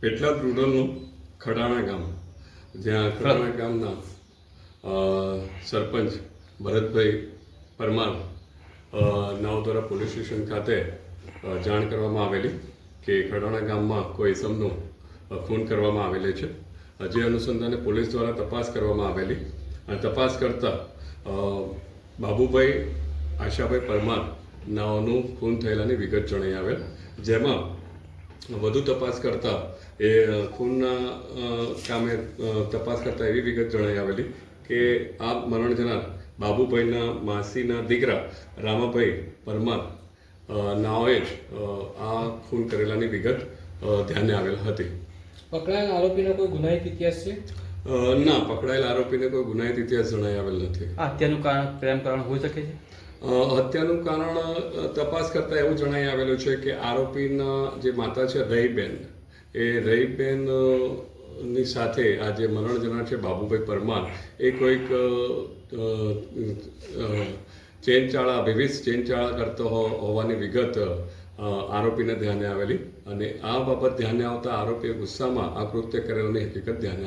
પેટલાદ રૂરલનું ખડાણા ગામ. જ્યાં ખડાણા ગામના સરપંચ ભરતભાઈ પરમાર નાવદોરા પોલીસ સ્ટેશન ખાતે જાણ કરવામાં આવેલી કે ખડાણા ગામમાં કોઈ ઇસમનો ખૂન કરવામાં આવેલી છે. જે અનુસંધાને પોલીસ દ્વારા તપાસ કરવામાં આવેલી. અને તપાસ કરતા બાબુભાઈ આશાભાઈ પરમાર નાઓનું ખૂન થયેલાની વિગત જણાઈ આવેલ. જેમાં વધુ તપાસ કરતા એ ખૂનના કામે તપાસ કરતા એવી વિગત જણાઈ આવેલી કે આ મરણ જનાર બાબુભાઈના માસીના દીકરા રામાભાઈ પરમાર નાઓએ જ આ ખૂન કરેલાની વિગત ધ્યાને આવેલ હતી. પકડાયેલ આરોપીનો કોઈ ગુનાહિત ઇતિહાસ છે? ના પકડાયેલ આરોપીને કોઈ ગુનાહિત ઇતિહાસ જણાઈ આવેલ નથી. હત્યાનું કારણ પ્રેમ કારણ હોઈ શકે છે? હત્યાનું કારણ તપાસ કરતાં એવું જણાઈ આવેલું છે કે આરોપીના જે માતા છે, રહીબેન, એ રહીબેનની સાથે આ જે મરણ જનાર છે બાબુભાઈ પરમાર. એ કોઈક ચેનચાળા, વિવિધ ચેનચાળા કરતો હોવાની વિગત આરોપીને ધ્યાને આવેલી. અને આ બાબત ધ્યાને આવતા આરોપીએ ગુસ્સામાં આ કૃત્ય કરેલાની હકીકત ધ્યાને